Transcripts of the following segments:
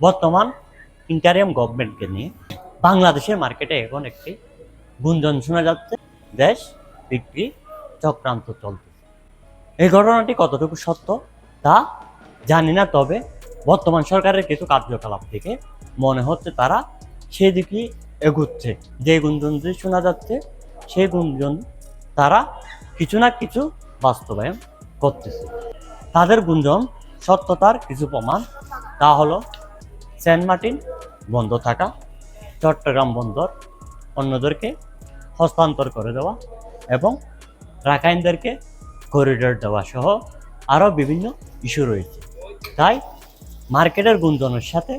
বর্তমান ইন্টারিয়াম গভর্নমেন্টকে নিয়ে বাংলাদেশের মার্কেটে এখন একটি গুঞ্জন শোনা যাচ্ছে, দেশ বিক্রি চক্রান্ত চলছে এই ঘটনাটি কতটুকু সত্য তা জানি না, তবে বর্তমান সরকারের কিছু কার্যকলাপ থেকে মনে হচ্ছে তারা সেদিকে এগুচ্ছে। যে গুঞ্জন গুঞ্জনটি শোনা যাচ্ছে সেই গুঞ্জন তারা কিছু না কিছু বাস্তবায়ন করতেছে। তাদের গুঞ্জন সত্যতার কিছু প্রমাণ তা হলো সেন্ট মার্টিন বন্ধ থাকা, চট্টগ্রাম বন্দর অন্যদেরকে হস্তান্তর করে দেওয়া এবং রাখাইনদেরকে করিডোর দেওয়া সহ আরও বিভিন্ন ইস্যু রয়েছে। তাই মার্কেটের গুঞ্জনের সাথে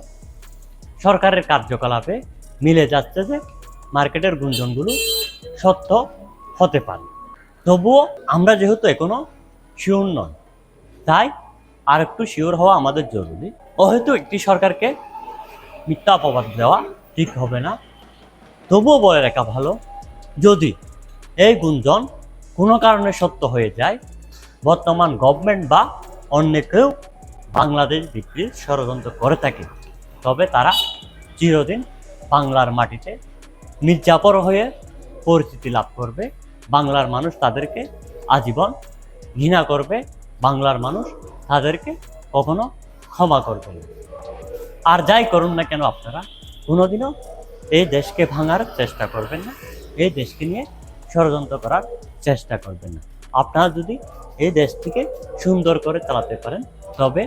সরকারের কার্যকলাপে মিলে যাচ্ছে যে মার্কেটের গুঞ্জনগুলো সত্য হতে পারে। তবুও আমরা যেহেতু এখনও শিওর নয়, তাই আর একটু শিওর হওয়া আমাদের জরুরি। হয়তো একটি সরকারকে মিথ্যা অপবাদ দেওয়া ঠিক হবে না। তবুও বলে রাখা ভালো, যদি এই গুঞ্জন কোনো কারণে সত্য হয়ে যায়, বর্তমান গভর্নমেন্ট বা অন্য কেউ বাংলাদেশ বিক্রির ষড়যন্ত্র করে থাকে, তবে তারা চিরদিন বাংলার মাটিতে মির্জাপর হয়ে পরিচিতি লাভ করবে। বাংলার মানুষ তাদেরকে আজীবন ঘৃণা করবে, বাংলার মানুষ তাদেরকে কখনো ক্ষমা করবে না। আর যাই করুন না কেন আপনারা, কোনোদিনও এই দেশকে ভাঙার চেষ্টা করবেন না, এই দেশকে নিয়ে ষড়যন্ত্র করার চেষ্টা করবেন না। আপনারা যদি এই দেশটিকে সুন্দর করে চালাতে পারেন, তবে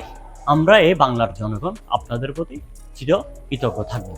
আমরা এই বাংলার জনগণ আপনাদের প্রতি চির কৃতজ্ঞ থাকব।